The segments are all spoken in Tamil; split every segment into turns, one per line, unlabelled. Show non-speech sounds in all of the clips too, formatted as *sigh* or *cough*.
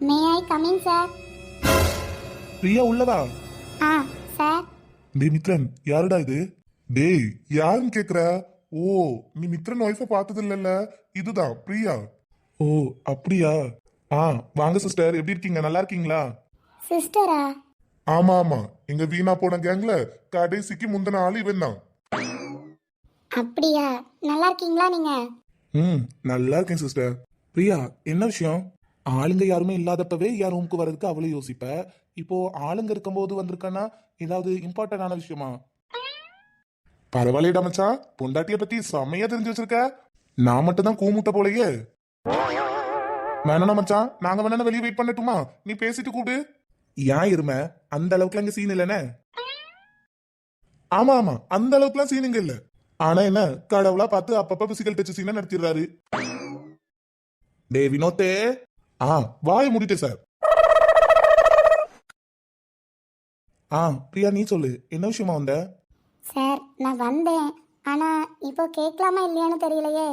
May I coming sir
Priya உள்ளவா?
ஆ சார்
டேய் மித்ரன் யாருடா இது? டேய் யாருன்னு கேக்குற? ஓ நீ மித்ரன் ஒய்ஃப பார்த்தது இல்லல்ல இதுதான் பிரியா. ஓ அப்படியா? ஆ வாங்க சிஸ்டர் எப்படி இருக்கீங்க? நல்லா இருக்கீங்களா?
சிஸ்டரா?
ஆமா ஆமா. எங்க வீணா போன கேங்ல கடைசிக்கு முந்தின ஆள் இவன் தான்.
அப்படியா? நல்லா இருக்கீங்களா நீங்க?
ம் நல்லா இருக்கேன் சிஸ்டர் பிரியா என்ன விஷயம்? ஆளுங்க யாருமே இல்லாதப்பவே யார் ரூமுக்கு வர்றதுக்கு அவ்வளவு யோசிப்ப. இப்போ ஆளுங்க இருக்கும்போது வந்திருக்கனா ஏதாவது இம்பார்ட்டன்டான விஷயமா? பரவாயில்லடா மச்சான். பொண்டாட்டிய பத்தி செமையா தெரிஞ்சு வச்சிருக்க. நான் மட்டும் தான் கூமுட்ட போலயே. வேணா மச்சான். நாங்க வேணா வெளியே வெயிட் பண்ணட்டுமா? நீ பேசிட்டு கூப்பிடு. ஏன் இருமை? அந்த அளவுக்குலாம் இங்க சீன் இல்லைன்னு ஆமா ஆமா. அந்த அளவுக்குலாம் சீன் இங்க இல்ல. ஆனா என்ன? கடவுளா பார்த்து அப்பப்ப பிசிக்கல் டச் சீனா நடத்திடுறாரு. டே வினோத்தே. ஆ வாய முடிட்டு சார். ஆ பிரியா நீ சொல்லு. என்ன விஷயமா வந்த?
சார் நான் வந்தேன். ஆனா இப்போ கேட்கலாமா இல்லையான்னு தெரியலையே.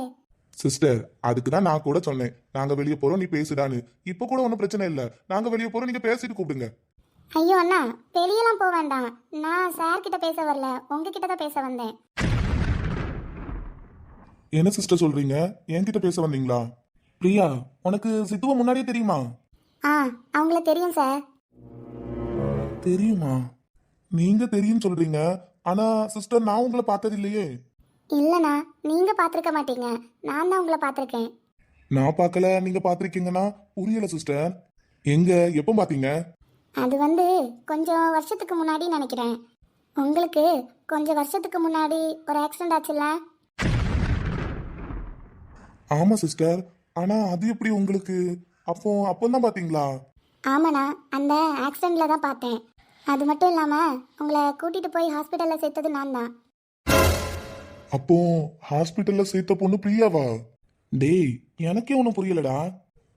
சிஸ்டர் அதுக்கு தான் நான் கூட சொன்னேன். நாங்க வெளியே போறோம் நீ பேசுடான்னு. இப்போ கூட ஒன்றும் பிரச்சனை இல்லை. நாங்க வெளியே போறோம் நீங்க பேசிட்டு கூப்பிடுங்க.
ஐயோ அண்ணா வெளியெல்லாம் போக வேண்டாம். நான் சார் கிட்ட பேச வரல. உங்ககிட்ட தான் பேச வந்தேன்.
என்ன சிஸ்டர் சொல்றீங்க? என்கிட்ட பேச வந்தீங்களா? பிரியா உனக்கு சித்துவ முன்னாடியே தெரியுமா?
ஆ அவங்கள தெரியும் சார்.
தெரியுமா? நீங்க தெரியும் சொல்றீங்க. ஆனா சிஸ்டர் நான் உங்களை பார்த்தது இல்லையே
இல்லைண்ணா நீங்க பார்த்துருக்க மாட்டீங்க. நான் தான் உங்களை பார்த்துருக்கேன்.
நான் பார்க்கல நீங்க பாத்திருக்கீங்கன்னா புரியல சிஸ்டர் எங்க எப்போ பாத்தீங்க
அது வந்து கொஞ்சம் வருஷத்துக்கு முன்னாடி நினைக்கிறேன். உங்களுக்கு கொஞ்சம் வருஷத்துக்கு முன்னாடி ஒரு ஆக்சிடென்ட் ஆச்சுல்ல?
ஆமா சிஸ்டர் ஆனா அது எப்படி உங்களுக்கு? அப்போ அப்போதான் பாத்தீங்களா?
ஆமாண்ணா அந்த ஆக்சிடெண்ட்ல தான் பார்த்தேன். அது மட்டும் இல்லாமல் உங்களை கூட்டிகிட்டு போய் ஹாஸ்பிட்டலில் சேர்த்தது நான் தான்
அப்போ ஹாஸ்பிட்டல்ல சேர்த்த பொண்ணு பிரியாவா? டேய் எனக்கே ஒன்றும் புரியலடா.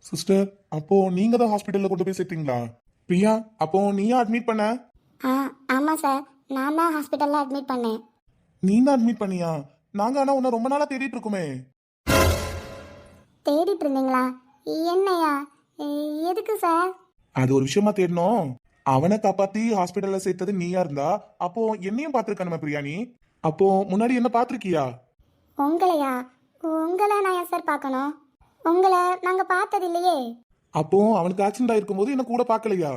சிஸ்டர் அப்போ நீங்க தான் ஹாஸ்பிட்டல்ல கொண்டு போய் சேர்த்தீங்களா? பிரியா அப்போ நீயா அட்மிட் பண்ண?
ஆ ஆமாம் சார். நான் தான் ஹாஸ்பிட்டலில் அட்மிட் பண்ணேன்.
நீ தான் அட்மிட் பண்ணியா? நாங்க ஆனா உன்னை ரொம்ப நாளா தேடிட்டு இருக்கோமே.
தேடிட்டு இருந்தீங்களா என்னையா எதுக்கு சார்?
அது ஒரு விஷயமா தேடணும். அவனை காப்பாத்தி ஹாஸ்பிட்டல்ல சேர்த்தது நீயா இருந்தா அப்போ என்னையும் பார்த்திருக்க பிரியா நீ அப்போ முன்னாடி என்ன பார்த்திருக்கியா?
உங்களையா? உங்களை நான் ஏன் சார் பார்க்கணும்? உங்களை நாங்கள் பார்த்தது இல்லையே.
அப்போ அவனுக்கு ஆக்சிடென்ட் ஆயிருக்கும் போது என்ன கூட பார்க்கலையா?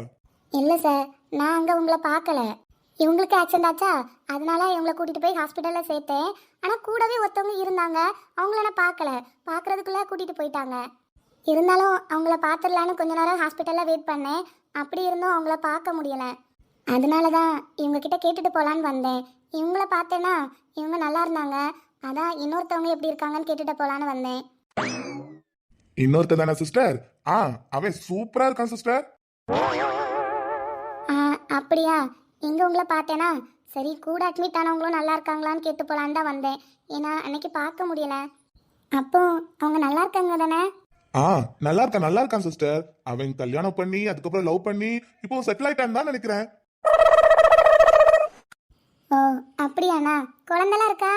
இல்லை சார் நான் அங்கே உங்களை பார்க்கல. இவங்களுக்கு ஆக்சிடென்ட் ஆச்சா? அதனால இவங்களை கூட்டிகிட்டு போய் ஹாஸ்பிட்டலில் சேர்த்தேன். ஆனால் கூடவே ஒருத்தவங்க இருந்தாங்க. அவங்கள நான் பார்க்கல. பார்க்குறதுக்குள்ளே கூட்டிகிட்டு போயிட்டாங்க. இருந்தாலும் அவங்கள பார்த்துடலான்னு கொஞ்ச நேரம் ஹாஸ்பிட்டலில் வெயிட் பண்ணேன். அப்படி இருந்தும் அவங்கள பார்க்க முடியலை. அதனால தான் இவங்க கிட்ட கேட்டுட்டு போகலான்னு வந்தேன். இவங்கள பார்த்தேன்னா இவங்க நல்லா இருந்தாங்க. அதான் இன்னொருத்தவங்க எப்படி இருக்காங்கன்னு கேட்டுட்டு போகலான்னு வந்தேன்.
இன்னொருத்த தானே சிஸ்டர் ஆ அவன் சூப்பரா இருக்கான் சிஸ்டர்
அப்படியா? இங்கே உங்களை பார்த்தேனா? சரி கூட அட்மிட் ஆனவங்களும் நல்லா இருக்காங்களான்னு கேட்டு போலான்னு தான் வந்தேன். ஏன்னா அன்னைக்கு பார்க்க முடியல. அப்போ அவங்க நல்லா இருக்காங்க தானே?
ஆ நல்லா இருக்கான் நல்லா இருக்கான் சிஸ்டர் அவன் கல்யாணம் பண்ணி அதுக்கப்புறம் லவ் பண்ணி இப்போ செட்டில் ஆயிட்டான்னு தான் நினைக்கிறேன்.
ஓ அப்படியாண்ணா? குழந்தெல்லாம் இருக்கா?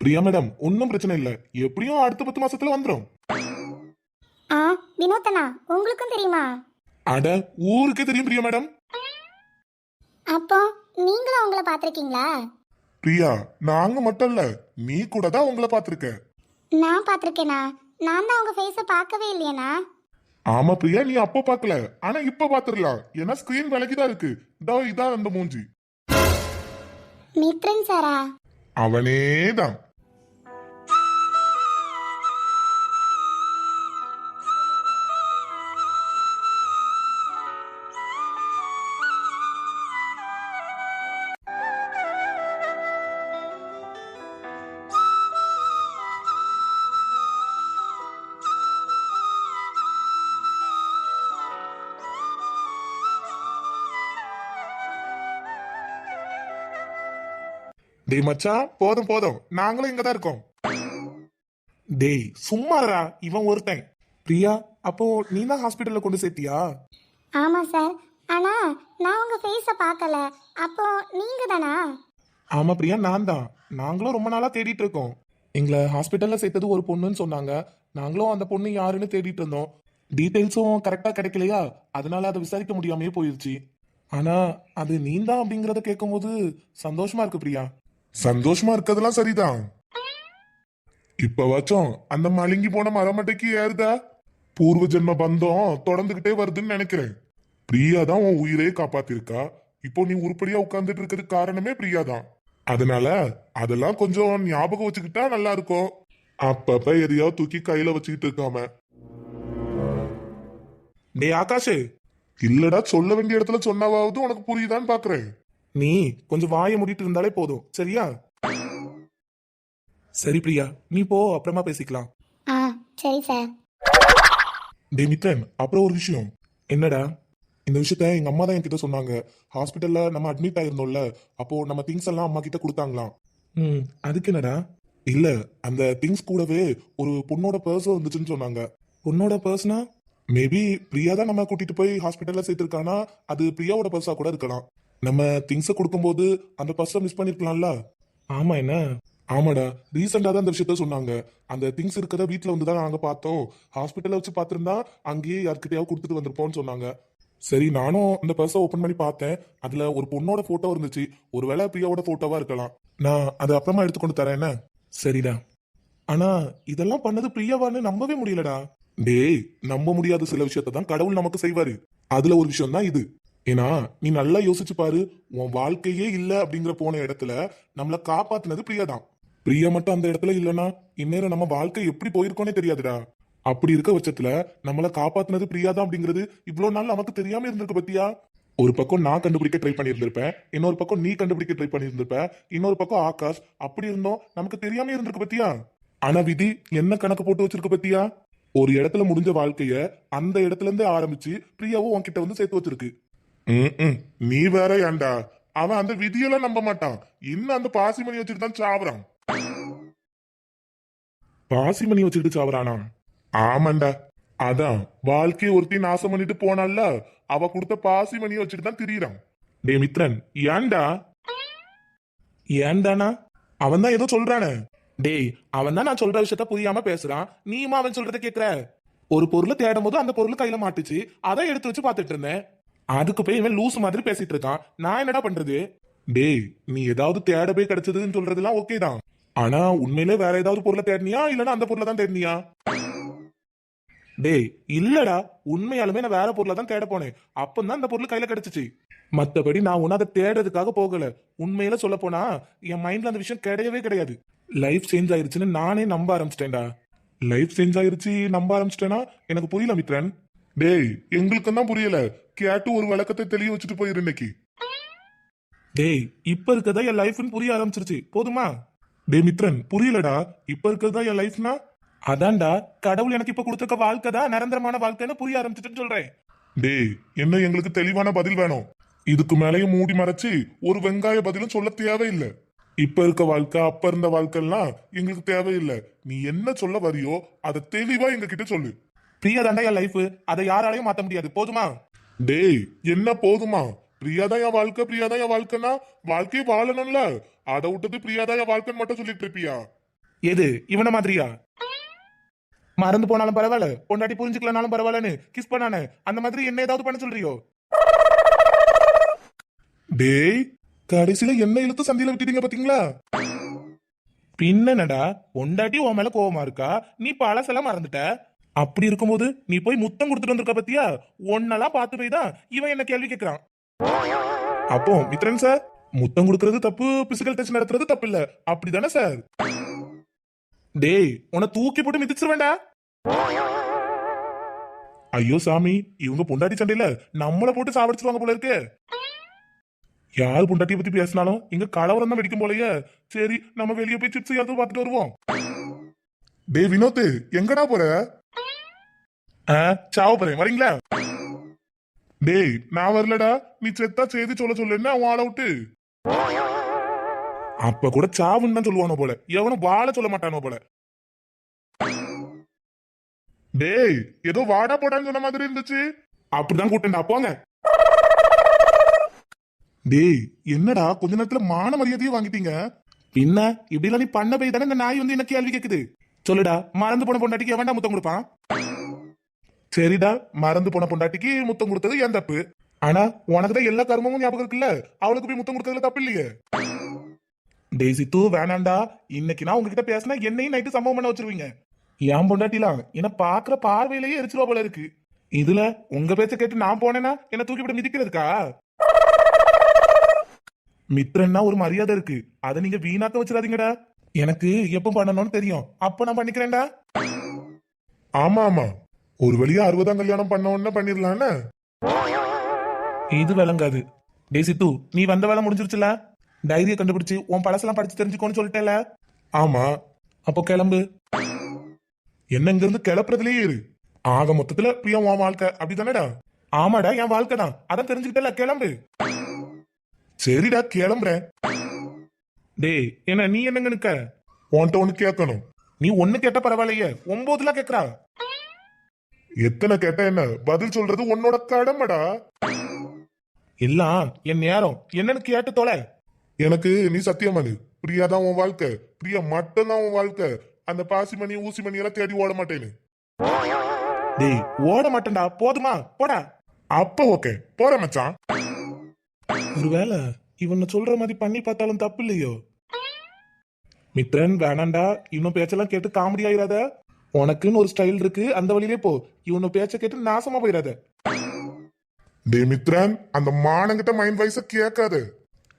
பிரியா மேடம் ஒன்றும் பிரச்சனை இல்லை. எப்படியும் அடுத்த பத்து மாசத்துல வந்துடும்
ஆ வினோத்தனா உங்களுக்கும் தெரியுமா?
அட ஊருக்கே தெரியும் பிரியா மேடம்.
அப்போ நீங்களும் அவங்கள பார்த்துருக்கீங்களா?
பிரியா நாங்க மட்டும் இல்ல நீ கூட தான் உங்களை பார்த்திருக்க.
நான் பார்த்துருக்கேனா? நான் தான் அவங்க ஃபேஸை பார்க்கவே இல்லையேண்ணா
ஆமா பிரியா நீ அப்போ பார்க்கல. ஆனா இப்ப பாத்துடலாம் ஏன்னா ஸ்கிரீன் விலகிதான் இருக்கு. இதோ இதான் அந்த மூஞ்சி.
மித்ரன் சாரா?
அவனே தான் டேய் மச்சான் போதும் போதும். நாங்களும் இங்க தான் இருக்கோம். டேய் சும்மாடா இவன் ஒருத்தன். பிரியா அப்போ நீ தான் ஹாஸ்பிட்டல்ல கொண்டு சேர்த்தியா?
ஆமாம் சார் ஆனால் நான் உங்கள் ஃபேஸை பார்க்கல. அப்போ நீங்கள் தானா
ஆமா பிரியா நான் தான் நாங்களும் ரொம்ப நாளா தேடிட்டு இருக்கோம். எங்களை ஹாஸ்பிட்டல்ல சேர்த்தது ஒரு பொண்ணுன்னு சொன்னாங்க. நாங்களும் அந்த பொண்ணு யாருன்னு தேடிட்டு இருந்தோம். டீடைல்ஸும் கரெக்டா கிடைக்கலையா? அதனால அதை விசாரிக்க முடியாமையே போயிருச்சு. ஆனா அது நீந்தான் அப்படிங்கறத கேட்கும்போது சந்தோஷமா இருக்கு பிரியா. சந்தோஷமா இருக்கிறதெல்லாம் சரிதான். இப்பவாச்சும் அந்த மழுங்கி போன மரமட்டைக்கு ஏறுதா? பூர்வ ஜென்ம பந்தம் தொடர்ந்துகிட்டே வருதுன்னு நினைக்கிறேன். பிரியா தான் உன் உயிரையே காப்பாத்திருக்கா? இப்போ நீ உருப்படியா உட்கார்ந்துட்டு இருக்கிறதுக்கு காரணமே பிரியா தான் அதனால அதெல்லாம் கொஞ்சம் ஞாபகம் வச்சுக்கிட்டா நல்லா இருக்கும். அப்பப்ப எதையாவது தூக்கி கையில வச்சுக்கிட்டு இருக்காம. டே ஆகாஷே இல்லடா சொல்ல வேண்டிய இடத்துல சொன்னாவது உனக்கு புரியுதான்னு பாக்குறேன். நீ கொஞ்சம் வாயை மூடிட்டு இருந்தாலே போதும். சரியா? சரி பிரியா நீ போ அப்புறமா பேசிக்கலாம்.
ஆ சரி சார்.
டே மித்ரன் அப்புறம் ஒரு விஷயம். என்னடா? இந்த விஷயத்த எங்க அம்மா தான் என்கிட்ட சொன்னாங்க. ஹாஸ்பிட்டல்ல நம்ம அட்மிட் ஆயிருந்தோம்ல அப்போ நம்ம திங்ஸ் எல்லாம் அம்மா கிட்ட கொடுத்தாங்களாம். ம் அதுக்கு என்னடா? இல்ல அந்த திங்ஸ் கூடவே ஒரு பொண்ணோட பர்ஸ் வந்துச்சுன்னு சொன்னாங்க. பொண்ணோட பர்ஸ்னா மேபி பிரியா தான் நம்ம கூட்டிட்டு போய் ஹாஸ்பிட்டல்ல சேர்த்திருக்கானா? அது பிரியாவோட பர்ஸா கூட இருக்கலாம். நம்ம திங்ஸை கொடுக்கும்போது அந்த பர்ஸை மிஸ் பண்ணிருக்கலாம்ல? ஆமா என்ன? ஆமாடா. ரீசெண்டா தான் இந்த விஷயத்த சொன்னாங்க. அந்த திங்ஸ் இருக்கிறத வீட்ல வந்து தான் நாங்க பார்த்தோம். ஹாஸ்பிட்டல்ல வச்சு பார்த்திருந்தா அங்கேயே யார்கிட்டயாவது கொடுத்துட்டு வந்திருப்போம்னு சொன்னாங்க. சரி நானும் அந்த பர்ஸை ஓபன் பண்ணி பார்த்தேன். அதுல ஒரு பொண்ணோட போட்டோ இருந்துச்சு. ஒருவேளை பிரியாவோட போட்டோவா இருக்கலாம். நான் அதை அப்புறமா எடுத்துக்கொண்டு தரேன் என்ன? சரிடா. ஆனா இதெல்லாம் பண்ணது பிரியாவான்னு நம்பவே முடியலடா. டேய் நம்ப முடியாத சில விஷயத்தை தான் கடவுள் நமக்கு செய்வாரு. அதுல ஒரு விஷயம் தான் இது. ஏன்னா நீ நல்லா யோசிச்சு பாரு உன் வாழ்க்கையே இல்ல அப்படிங்கிற போன இடத்துல நம்மள காப்பாத்தினது பிரியா தான். பிரியா மட்டும் அந்த இடத்துல இல்லனா இந்நேரம் நம்ம வாழ்க்கை எப்படி போயிருக்கோனே தெரியாதுடா. அப்படி இருக்க பட்சத்துல நம்மள காப்பாத்தினது பிரியா தான் அப்படிங்கிறது இவ்வளவு நாள் நமக்கு தெரியாம இருந்திருக்கு பத்தியா? ஒரு பக்கம் நான் கண்டுபிடிக்க ட்ரை பண்ணியிருந்திருப்பேன் இன்னொரு பக்கம் நீ கண்டுபிடிக்க ட்ரை பண்ணியிருந்திருப்ப இன்னொரு பக்கம் ஆகாஷ் அப்படி இருந்தோம் நமக்கு தெரியாம இருந்திருக்கு பத்தியா? ஆனா விதி என்ன கணக்கு போட்டு வச்சிருக்கு பத்தியா? ஒரு இடத்துல முடிஞ்ச வாழ்க்கைய அந்த இடத்துல இருந்தே ஆரம்பிச்சு பிரியாவும் உன்கிட்ட வந்து சேர்த்து வச்சிருக்கு. ம்ம். நீ வேற ஏன்டா அவன் அந்த விதியெல்லாம் நம்ப மாட்டான். இன்னும் அந்த பாசிமணி வச்சுட்டு தான் சாவறான். பாசிமணி வச்சுட்டு சாவறானா? ஆமாண்டா. அதான். வாழ்க்கையை ஒருத்தி நாசம் பண்ணிட்டு போனால அவ கொடுத்த பாசிமணியை வச்சுட்டு தான் திரியறான். டே மித்ரன் ஏன்டா? ஏண்டானா அவன் தான் ஏதோ சொல்றானே. டேய் அவன் தான் நான் சொல்ற விஷயத்த புரியாம பேசுறான். நீயுமா அவன் சொல்றத கேக்குற? ஒரு பொருளை தேடும் போது அந்த பொருள் கையில மாட்டுச்சு. அதை எடுத்து வச்சு பாத்துட்டு இருந்தேன். அதுக்கு போய் இவன் லூஸ் மாதிரி பேசிட்டு இருக்கான். நான் என்னடா பண்றது? டேய் நீ ஏதாவது தேட போய் கிடைச்சதுன்னு சொல்றதெல்லாம் ஓகே தான். ஆனா உண்மையிலே வேற ஏதாவது பொருளை தேடினியா? இல்லனா அந்த பொருளை தான் தேடினியா? டேய் இல்லடா. உண்மையாலுமே நான் வேற பொருளை தான் தேட போனேன். அப்பந்தான் அந்த பொருள் கையில கிடைச்சிச்சு. மத்தபடி நான் ஒன்னும் அதை தேடுறதுக்காக போகல. உண்மையில சொல்ல போனா என் மைண்ட்ல அந்த விஷயம் கிடையவே கிடையாது. லைஃப் சேஞ்ச் ஆயிருச்சுன்னு நானே நம்ப ஆரம்பிச்சிட்டேன்டா. லைஃப் சேஞ்ச் ஆயிருச்சு நம்ப ஆரம்பிச்சிட்டேனா? எனக்கு புரியல மித்ரன். டேய் எங்களுக்கு தான் புரியல. கேட்டு ஒரு விளக்கத்தை தெளிய வச்சுட்டு போயிரு இன்னைக்கு. டேய் இப்ப இருக்கதா என் லைஃப்னு புரிய ஆரம்பிச்சிருச்சு. போதுமா? டேய் மித்ரன் புரியலடா. இப்ப இருக்கிறதா என் லைஃப்னா அதான்டா கடவுள் எனக்கு இப்ப கொடுத்துருக்க வாழ்க்கை தான் நிரந்தரமான வாழ்க்கைன்னு புரிய ஆரம்பிச்சிட்டுன்னு சொல்றேன். டேய் என்ன எங்களுக்கு தெளிவான பதில் வேணும்? இதுக்கு மேலேயும் மூடி மறைச்சு ஒரு வெங்காய பதிலும் சொல்ல தேவையில்லை. இப்ப இருக்க வாழ்க்கை அப்ப இருந்த வாழ்க்கைலாம் எங்களுக்கு தேவையில்லை. நீ என்ன சொல்ல வரியோ அதை தெளிவா எங்க கிட்ட சொல்லு. பிரியா தாண்டா என் லைஃப் அதை யாராலையும் மாத்த முடியாது. போதுமா? டேய் என்ன போதுமா? பிரியாதான் என் வாழ்க்கை பிரியாதான் என் வாழ்க்கைன்னா வாழ்க்கையை வாழணும்ல. அதை விட்டது பிரியாதான் என் வாழ்க்கைன்னு மட்டும் சொல்லிட்டு இருப்பியா? எது? இவன மாதிரியா? மறந்து போனாலும் பரவாயில்ல. பொண்டாட்டி புரிஞ்சுக்கலனாலும் பரவாயில்லன்னு கிஸ் பண்ணானே. அந்த மாதிரி என்ன ஏதாவது பண்ண சொல்றியோ? டேய் கடைசியில என்ன இழுத்து சந்தியில விட்டுட்டீங்க பாத்தீங்களா? பின்னடா பொண்டாட்டி உன் மேல கோவமா இருக்கா? நீ பழசெல்லாம் மறந்துட்ட? அப்படி இருக்கும்போது நீ போய் முத்தம் கொடுத்துட்டு வந்திருக்க பத்தியா? ஒன்னெல்லாம் பார்த்து போய் தான். இவன் என்ன கேள்வி கேட்கிறான் அப்போ மித்ரன் சார் முத்தம் கொடுக்கறது தப்பு பிசிக்கல் டச் நடத்துறது தப்பு இல்ல அப்படிதானே சார் டேய் உன்னை தூக்கி போட்டு மிதிச்சிருவேண்டா ஐயோ சாமி இவங்க பொண்டாட்டி சண்டையில நம்மள போட்டு சாவடிச்சிருவாங்க போல இருக்கு. யார் பொண்டாட்டிய பத்தி பேசினாலும் இங்க கலவரம் தான் வெடிக்கும் போலயே. சரி நம்ம வெளியே போய் சிப்ஸ் யாரும் பார்த்துட்டு வருவோம். டேய் வினோத் எங்கடா போற? சாவ போறேன் வரீங்களா? டேய் நான் வரலடா. நீ செத்தா செய்தி சொல்ல சொல்லுன்னா அவன் ஆள விட்டு? அப்ப கூட சாவுன்னு தான் சொல்லுவானோ போல. எவனும் வாழ சொல்ல மாட்டானோ போல. டேய் ஏதோ வாடா போடான்னு சொன்ன மாதிரி இருந்துச்சு. அப்படிதான் கூட்டண்டா போங்க. டேய் என்னடா கொஞ்ச நேரத்துல மான மரியாதையே வாங்கிட்டீங்க. பின்ன இப்படிலாம் நீ பண்ண போய் தானே? இந்த நாய் வந்து என்ன கேள்வி கேக்குது? சொல்லுடா மறந்து போன பொண்டாட்டிக்கு எவன்டா முத்தம் கொடுப்பான்? சரிடா மறந்து போன பொண்டாட்டிக்கு முத்தம் கொடுத்தது என் தப்பு? ஆனா உனக்குதான் எல்லா கர்மமும் ஞாபகம் இருக்குல்ல? அவளுக்கு போய் முத்தம் கொடுத்ததுல தப்பு இல்லையே? டேசி தூ வேணாண்டா. இன்னைக்கு நான் உங்ககிட்ட பேசினா என்னையும் நைட்டு சம்பவம் பண்ண வச்சிருவீங்க. என் பொண்டாட்டிலாம் என்ன பாக்குற பார்வையிலேயே எரிச்சிருவா போல இருக்கு. இதுல உங்க பேச்ச கேட்டு நான் போனேன்னா என்ன தூக்கிவிட மிதிக்கிறதுக்கா? மித்ரன்னா ஒரு மரியாதை இருக்கு. அதை நீங்க வீணாக்க வச்சிடாதீங்கடா. எனக்கு எப்ப பண்ணணும்னு தெரியும். அப்ப நான் பண்ணிக்கிறேன்டா. ஆமா ஆமா. ஒரு வழியா அறுபதாம் கல்யாணம் பண்ண உடனே பண்ணிடலான்னு இது விளங்காது. டேய் சித்து நீ வந்த வேலை முடிஞ்சிருச்சுல? டைரியை கண்டுபிடிச்சு உன் பழசெல்லாம் படிச்சு தெரிஞ்சுக்கோன்னு சொல்லிட்டேல ஆமா. அப்போ கிளம்பு. என்ன இங்க இருந்து கிளப்புறதுலயே இரு. ஆக மொத்தத்துல பிரியா உன் வாழ்க்கை. அப்படிதானடா? ஆமாடா என் வாழ்க்கை தான். அதான் தெரிஞ்சுக்கிட்டல கிளம்பு. சரிடா கிளம்புறேன். டேய் என்ன நீ என்னங்க நிக்க? உன்கிட்ட ஒண்ணு கேட்கணும். நீ ஒண்ணு கேட்ட பரவாயில்லையே. ஒன்பதுலாம் கேக்குறா. எத்தனை கேட்ட என்ன? பதில் சொல்றது உன்னோட கடமைடா. எல்லாம் என் நேரம். என்னன்னு கேட்டு தொலை. எனக்கு நீ சத்தியமானு பிரியா தான் உன் வாழ்க்கை. பிரியா மட்டும் தான் உன் வாழ்க்கை. அந்த பாசிமணி ஊசிமணி எல்லாம் தேடி ஓட மாட்டேன்னு. டேய் ஓட மாட்டேன்டா. போதுமா? போடா. அப்ப ஓகே போற மச்சான். ஒருவேளை இவனை சொல்ற மாதிரி பண்ணி பார்த்தாலும் தப்பு இல்லையோ? மித்ரன் வேணாண்டா இவனும் பேச்செல்லாம் கேட்டு காமெடி ஆயிராத. உனக்குன்னு ஒரு ஸ்டைல் இருக்கு அந்த வழியிலே போ. இவனு பேச்ச கேட்டு நாசமா போயிடாத டே மித்ரன் அந்த மானங்கிட்ட மைண்ட் வைஸ கேட்காத.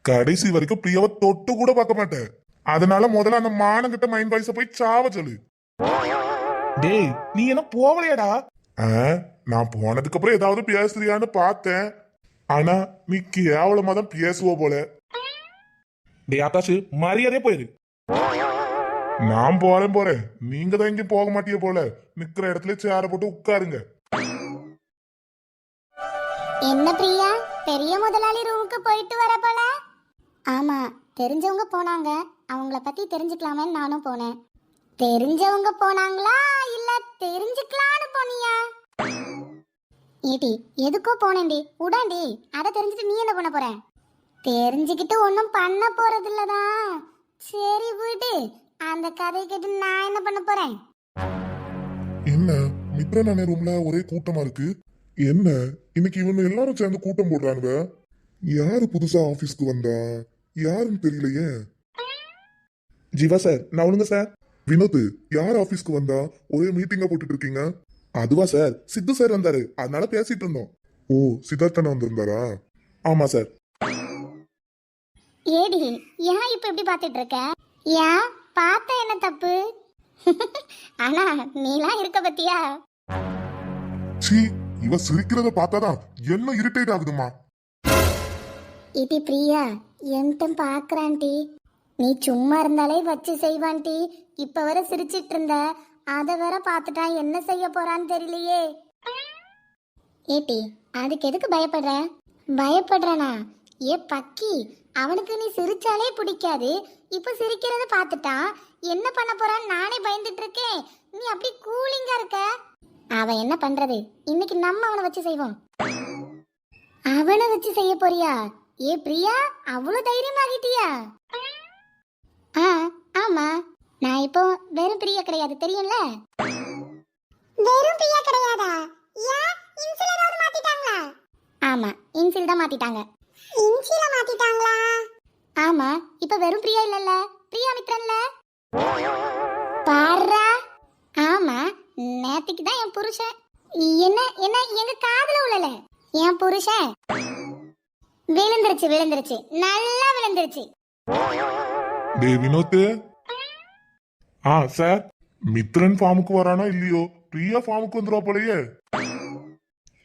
கடைசி வரைக்கும் பிரியாவை தொட்டு கூட பார்க்க மாட்டேன். அதனால முதல்ல அந்த மானங்கிட்ட மைண்ட் வைஸ போய் சாவ சொல்லு. டேய் நீ என்ன போவலையாடா நான் போனதுக்கு அப்புறம் ஏதாவது பேசுறியான்னு பார்த்தேன். ஆனா நீ கேவலமா தான் பேசுவ போல. டேய் ஆகாஷ் மரியாதையே போயிரு. நான் போறேன் போறேன். நீங்க தான் எங்கேயும் போக மாட்டீங்க போல. நிக்கிற இடத்துல சேர போட்டு உட்காருங்க.
என்ன பிரியா? பெரிய முதலாளி ரூமுக்கு போயிட்டு வர போல? ஆமா தெரிஞ்சவங்க போனாங்க. அவங்கள பத்தி தெரிஞ்சுக்கலாமே நானும் போனேன். தெரிஞ்சவங்க போனாங்களா? இல்ல தெரிஞ்சுக்கலாம்னு போனியா? ஏடி எதுக்கோ போனேன்டி. உடாண்டி அதை தெரிஞ்சுட்டு நீ என்ன பண்ண போற? தெரிஞ்சுக்கிட்டு ஒன்றும் பண்ண போறது இல்லதான் சரி விடு. அந்த கதை கேட்டு நான் என்ன பண்ண போறேன்?
என்ன? மித்ரன் அண்ணே ரூம்ல ஒரே கூட்டமா இருக்கு? என்ன? இன்னைக்கு இவங்க எல்லாரும் சேர்ந்து கூட்டம் போடுறானுங்க யாரு புதுசா ஆபீஸ்க்கு வந்தா? யாருன்னு தெரியலையே. ஜீவா சார் நான் ஒழுங்க சார் வினோத் யார் ஆபீஸ்க்கு வந்தா ஒரே மீட்டிங்கா போட்டுட்டு இருக்கீங்க? அதுவா சார் சித்து சார் வந்தாரு. அதனால பேசிட்டு இருந்தோம். ஓ சித்தார்த்தனா வந்திருந்தாரா? ஆமா சார்
ஏடி ஏன் இப்ப இப்படி பார்த்துட்டு இருக்க? ஏன்? பார்த்த என்ன தப்பு? *laughs* ஆனா நீலாம் இருக்க பத்தியா?
சீ இவ சிரிக்கிறத பார்த்தாதான் என்ன இரிட்டேட் ஆகுதுமா?
இது பிரியா என்கிட்ட பாக்குறான்டி நீ சும்மா இருந்தாலே வச்சு செய்வான்டி இப்ப வர சிரிச்சிட்டு இருந்த. அத வேற பார்த்துட்டா என்ன செய்ய போறான்னு தெரியலையே. ஏட்டி அதுக்கு எதுக்கு பயப்படுற? பயப்படுறனா? ஏ பக்கி அவனுக்கு நீ சிரிச்சாலே பிடிக்காது. இப்ப சிரிக்கிறத பார்த்துட்டா என்ன பண்ண போறான்னு நானே பயந்துட்டு இருக்கேன். நீ அப்படி கூலிங்கா இருக்க? அவன் என்ன பண்றது? இன்னைக்கு நம்ம அவனை வச்சு செய்வோம். அவனை வச்சு செய்ய போறியா? ஏ பிரியா அவ்வளவு தைரியமாகிட்டியா ஆ ஆமா. நான் இப்போ வெறும் பிரியா கிடையாது தெரியும்ல? வெறும் பிரியா கிடையாதா? ஏன் இன்சில் ஏதாவது மாத்திட்டாங்களா? ஆமா இன்சில் தான் மாத்திட்டாங்க. இன்சில மாத்திட்டாங்களா? ஆமா இப்போ வெறும் பிரியா இல்லல்ல? பிரியா மித்ரன்ல? பாரா ஆமா நேத்திக்கு தான் என் புருஷன். என்ன என்ன எங்க காதுல உள்ளல என் புருஷன். விழுந்துருச்சு விழுந்துருச்சு. நல்லா விழுந்துருச்சு.
டே வினோத் ஆ சார் மித்ரன் ஃபார்முக்கு வரானா இல்லையோ? பிரியா ஃபார்முக்கு வந்துருவா போலயே.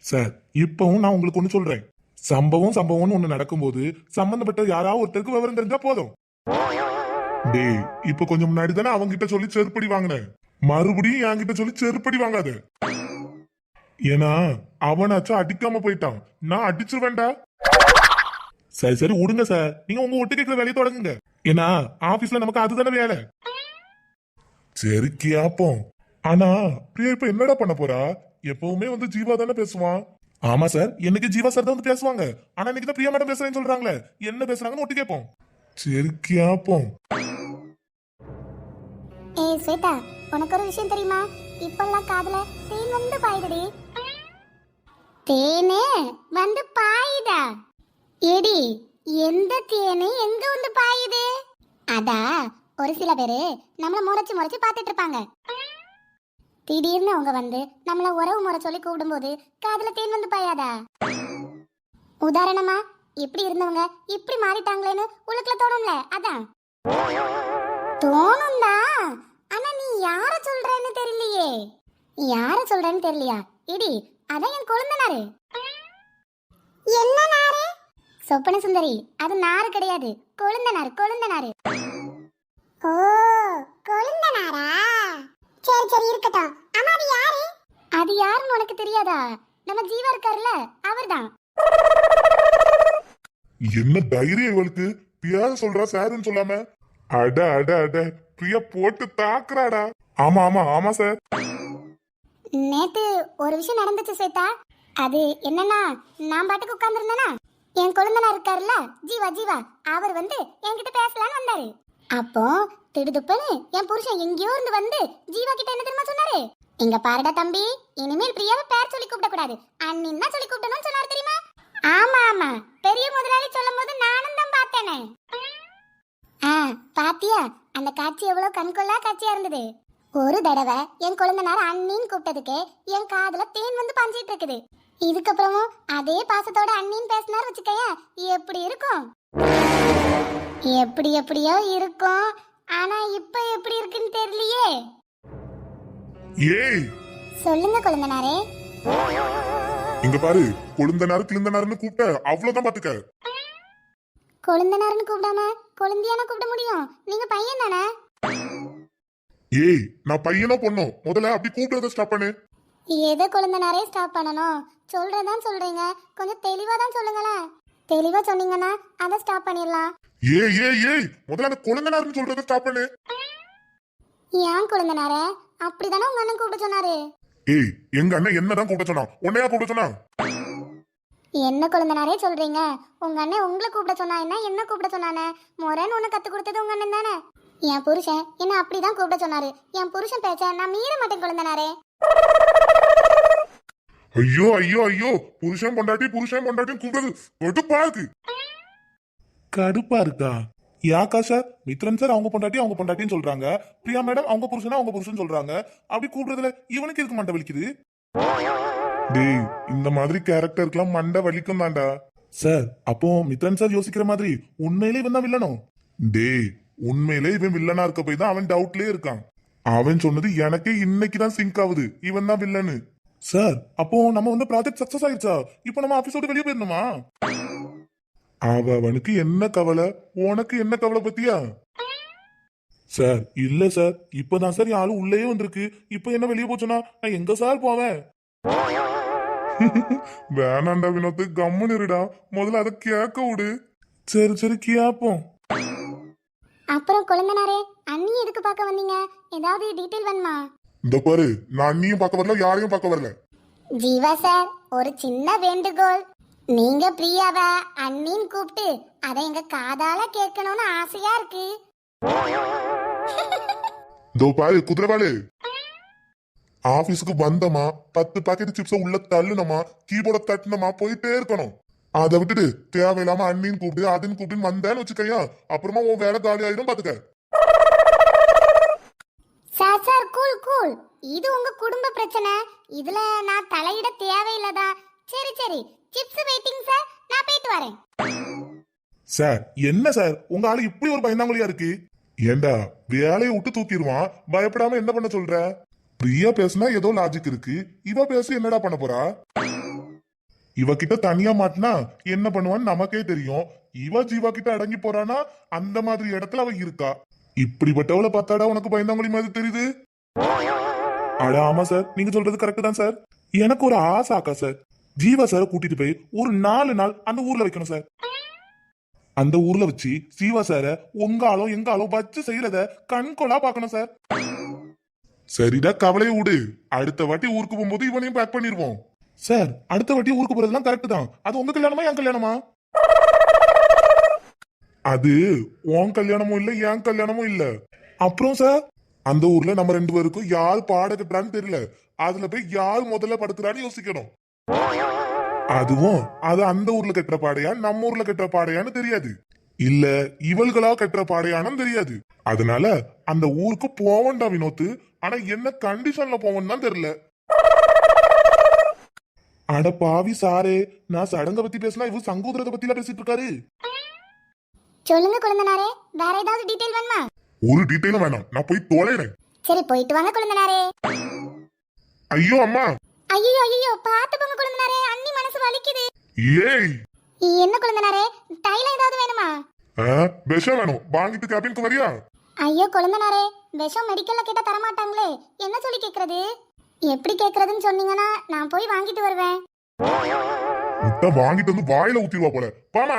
சார் இப்பவும் நான் உங்களுக்கு ஒண்ணு சொல்றேன். சம்பவம் சம்பவம்னு ஒண்ணு நடக்கும்போது சம்பந்தப்பட்ட யாராவது ஒருத்தருக்கு விவரம் தெரிஞ்சா போதும். டேய் இப்ப கொஞ்சம் முன்னாடி தானே அவங்க கிட்ட சொல்லி செருப்படி வாங்கினேன். மறுபடியும் என்கிட்ட சொல்லி செருப்படி வாங்காத. ஏன்னா அவனாச்சும் அடிக்காம போயிட்டான். நான் அடிச்சிருவேன்டா. சரி சரி விடுங்க சார் நீங்க உங்க ஒட்டு கேட்கிற வேலையை தொடங்குங்க. ஏன்னா ஆபீஸ்ல நமக்கு அதுதானே வேலை. சரி கேப்போம். ஆனா பிரியா இப்ப என்னடா பண்ண போறா? எப்பவுமே வந்து ஜீவா தானே பேசுவான். ஆமா சார். என்னைக்கு ஜீவா சார் தான் வந்து பேசுவாங்க. ஆனா இன்னைக்கு தான் பிரியா மேடம் பேசுறேன்னு சொல்றாங்களே. என்ன பேசுறாங்கன்னு ஒட்டு கேட்போம் சரி கேப்போம்.
ஏய் ஸ்வேதா உனக்கு ஒரு விஷயம் தெரியுமா? இப்பெல்லாம் காதுல தேன் வந்து பாயுதடி. தேனே? வந்து பாயுதா? எடி எந்த தேனு எங்க வந்து பாயுது? அதா ஒரு சில பேரு நம்மள முறைச்சு முறைச்சு பார்த்துட்டு இருப்பாங்க. திடீர்னு அவங்க வந்து நம்மள உறவு முறை சொல்லி கூப்பிடும்போது காதுல தேன் வந்து பாயாதா? உதாரணமா இப்படி இருந்தவங்க இப்படி மாறிட்டாங்களேன்னு உள்ளுக்குள்ள தோணும்ல அதான். தோணும்தா ஆனா நீ யார சொல்றேன்னு தெரியலையே. யார சொல்றேன்னு தெரியலையா? இடி அதான் என் குழந்தனாரு. என்ன நாரு? சொப்பன சுந்தரி அது நாரு கிடையாது. கொழுந்தனார் கொழுந்தனாரு ஓ கொழுந்தனாரா சரி இருக்கட்டும். ஆமா அது யாரு? அது யாருன்னு உனக்கு தெரியாதா? நம்ம ஜீவா இருக்காருல்ல அவர்தான்.
என்ன தைரியம் இவளுக்கு? பிரியா சொல்றா சாருன்னு சொல்லாம? அட அட அட பிரியா போட்டு தாக்குறாடா. ஆமா ஆமா ஆமா சார்.
நேத்து ஒரு விஷயம் நடந்துச்சு சேத்தா அது என்னன்னா நான் பாட்டுக்கு உட்கார்ந்துருந்தேனா? என் கொழுந்தனா இருக்காருல்ல ஜீவா ஜீவா அவர் வந்து என்கிட்ட பேசலான்னு வந்தாரு. அப்போ திடுதுப்பனு என் புருஷன் எங்கேயோ இருந்து வந்து ஜீவா கிட்ட என்ன தெரியுமா சொன்னாரு? இங்க பாருடா தம்பி இனிமேல் பிரியாவை பேர் சொல்லி கூப்பிட கூடாது அண்ணின் தான் சொல்லி கூப்பிடணும்னு சொன்னாரு தெரியுமா? ஆமா ஆமா. பெரிய முதலாளி சொல்லும் போது நானும் தான் பார்த்தேனே. ஆ பாத்தியா? அந்த காட்சி எவ்வளவு கண்கொள்ளா காட்சியா இருந்தது. ஒரு தடவை என் குழந்தைனார் அண்ணின்னு கூப்பிட்டதுக்கு என் காதுல தேன் வந்து பாஞ்சிட்டு இருக்குது. இதுக்கப்புறமும் அதே பாசத்தோட அண்ணின்னு பேசினார் வச்சுக்கயேன். எப்படி இருக்கும்? எப்படி எப்படியோ இருக்கும். ஆனா இப்ப எப்படி இருக்குன்னு தெரியலையே.
ஏய்!
சொல்லுங்க குழந்தனாரே.
இங்க பாரு கொழுந்தனாரு கிழுந்தனாருன்னு கூப்பிட்ட அவ்வளவுதான் பாத்துக்க.
கொழுந்தனார்னு கூப்பிடாம கொழுந்தியான கூப்பிட முடியும்? நீங்க பையன் தானே?
ஏய் நான் பையனோ பொண்ணோ? முதல்ல அப்படி கூப்பிடுறத ஸ்டாப் பண்ணு.
எதை குழந்தனாரே ஸ்டாப் பண்ணணும்? சொல்றதான் சொல்றீங்க. கொஞ்சம் தெளிவா தான் சொல்லுங்களேன். தெளிவா சொன்னீங்கன்னா அதை ஸ்டாப் பண்ணிடலாம்.
ஏய் ஏய் ஏய் முதல்ல அந்த கொழுந்தனாருன்னு சொல்றத ஸ்டாப் பண்ணு.
ஏன் குழந்தனாரே? அப்படிதானே உங்க அண்ணன் கூப்பிட சொன்னாரு.
ஏய் எங்க அண்ணன் என்னதான் கூப்பிட சொன்னான்? உன்னையா கூப்பிட சொன்னா
என்ன குழந்தனாரே சொல்றீங்க? உங்க அண்ணன் உங்களை கூப்பிட சொன்னா என்ன? என்ன கூப்பிட சொன்னானே? முறைன்னு ஒண்ணு கத்து கொடுத்தது உங்க அண்ணன் தானே? என் புருஷன் என்ன அப்படிதான் கூப்பிட சொன்னாரு. என் புருஷன் பேச்ச நான் மீற மாட்டேன் குழந்தனாரே.
ஐயோ ஐயோ ஐயோ புருஷன் பொண்டாட்டி புருஷன் பொண்டாட்டின்னு கூப்பிடுறது கடுப்பா இருக்கு. கடுப்பா இருக்கா? யாக்கா சார் மித்ரன் சார் அவங்க பொண்டாட்டி அவங்க பொண்டாட்டின்னு சொல்றாங்க. பிரியா மேடம் அவங்க புருஷனா அவங்க புருஷன் சொல்றாங்க. அப்படி கூப்பிடுறதுல இவனுக்கு இருக்கு மண்டை வலிக்குது? டேய் இந்த மாதிரி கேரக்டருக்குலாம் மண்டை வலிக்கும் தாண்டா சார் அப்போ மித்ரன் சார் யோசிக்கிற மாதிரி உண்மையிலே இவன் தான் வில்லனும் டேய் உண்மையிலே இவன் வில்லனா இருக்க போய் தான் அவன் டவுட்லயே இருக்கான். அவன் சொன்னது எனக்கே இன்னைக்கு தான் சிங்க் ஆகுது. இவன் தான் வில்லனு சார் அப்போ நம்ம வந்து ப்ராஜெக்ட் சக்சஸ் ஆயிடுச்சா இப்போ நம்ம ஆபீஸோட வெளியே போயிடணுமா அவ அவனுக்கு என்ன கவலை? உனக்கு என்ன கவலை பத்தியா? சார் இல்ல சார். இப்பதான் சார் யாரும் உள்ளேயே வந்திருக்கு. இப்போ என்ன வெளியே போச்சுன்னா நான் எங்க சார் போவேன்? *laughs* வேணாண்டா வினோத்து கம்முன்னு இருடா. முதல்ல அதை கேட்க விடு. சரி சரி கேப்போம்.
அப்புறம் குழந்தனாரே அண்ணி எதுக்கு பார்க்க வந்தீங்க? ஏதாவது டீட்டெயில் வேணுமா?
இந்த பாரு நான் அண்ணியும் பார்க்க வரல யாரையும் பார்க்க வரல.
ஜீவா சார் ஒரு சின்ன வேண்டுகோள். நீங்க பிரியாவ அண்ணின்னு கூப்பிட்டு அதை எங்க காதால கேட்கணும்னு ஆசையா இருக்கு.
இதோ பாரு குதிரவாளு. ஆபீஸுக்கு வந்தமா பத்து பாக்கெட் சிப்ஸ உள்ள தள்ளுனமா கீபோர்ட தட்டுனமா போயிட்டே இருக்கணும். அதை விட்டுட்டு தேவையில்லாம அண்ணின்னு கூப்பிட்டு அதுன்னு கூப்பிட்டு வந்தேன்னு வச்சுக்கையா அப்புறமா உன் வேலை காலி ஆயிடும் பாத்துக்க.
சார் சார் கூல் கூல் இது உங்க குடும்ப பிரச்சனை. இதுல நான் தலையிட தேவையில்லதா? சரி சரி. சிப்ஸ் வெயிட்டிங் சார் நான் போயிட்டு வரேன்.
சார் என்ன சார் உங்க ஆளு இப்படி ஒரு பயந்தாங்குழியா இருக்கு? ஏண்டா வேலையை விட்டு தூக்கிடுவான்? பயப்படாம என்ன பண்ண சொல்ற? பிரியா பேசுனா ஏதோ லாஜிக் இருக்கு. இவ பேசி என்னடா பண்ண போறா? இவகிட்ட தனியா மாட்டினா என்ன பண்ணுவான்னு நமக்கே தெரியும். இவ ஜீவா கிட்ட அடங்கி போறானா? அந்த மாதிரி இடத்துல அவ இருக்கா. இப்படிப்பட்டவளை பார்த்தாடா உனக்கு பயந்தாங்குழி மாதிரி தெரியுது. அட ஆமா சார் நீங்க சொல்றது கரெக்ட் தான் சார் எனக்கு ஒரு ஆசை ஆக்கா சார் ஜீவா சாரை கூட்டிட்டு போய் ஒரு நாலு நாள் அந்த ஊர்ல வைக்கணும் சார் அந்த ஊர்ல வச்சு ஜீவா சார உங்க எங்காலோ எங்க ஆளும் வச்சு செய்யறத கண்கொள்ளா பார்க்கணும் சார் சரிடா கவலையை விடு. அடுத்த வாட்டி ஊருக்கு போகும்போது இவனையும் பேக் பண்ணிருவோம். சார் அடுத்த வாட்டி ஊருக்கு போறதெல்லாம் கரெக்ட் தான். அது உங்க கல்யாணமா என் கல்யாணமா? அது உன் கல்யாணமும் இல்ல என் கல்யாணமும் இல்ல. அப்புறம் சார் அந்த ஊர்ல நம்ம ரெண்டு பேருக்கும் யார் பாட கட்டுறான்னு தெரியல. அதுல போய் யார் முதல்ல படுத்துறான்னு யோசிக்கணும். அதுவும் அது அந்த ஊர்ல கட்டுற பாடையா நம்ம ஊர்ல கட்டுற பாடையான்னு தெரியாது. இல்ல இவள்களா கட்டுற பாடையானும் தெரியாது. அதனால அந்த ஊருக்கு போவண்டா வினோத்து. ஆனா என்ன கண்டிஷன்ல போவன்னு தான் தெரியல. அட பாவி சாரே நான் சடங்க பத்தி பேசினா இவ சங்கோதரத்தை பத்தில பேசிட்டு இருக்காரு.
சொல்லுங்க குழந்தனாரே வேற ஏதாவது டீட்டெயில் வேணுமா?
ஒரு டீட்டெயிலும் வேணாம். நான் போய் தொலைறேன்.
சரி போயிட்டு வாங்க குழந்தனாரே.
ஐயோ அம்மா!
ஐயோ ஐயோ பார்த்து போங்க குழந்தனாரே அண்ணி மனசு வலிக்குது.
ஏய்!
என்ன குழந்தனாரே தைலம் ஏதாவது வேணுமா?
விஷம் வேணும். வாங்கிட்டு கேபினுக்கு வரியா
ஐயோ குழந்தனாரே விஷம் மெடிக்கல்ல கேட்டா தரமாட்டாங்களே. என்ன சொல்லி கேக்குறது? எப்படி கேக்குறதுன்னு சொன்னீங்கன்னா நான் போய் வாங்கிட்டு வருவேன்.
முட்டை வாங்கிட்டு வந்து வாயில ஊத்திடுவா போல. பாமா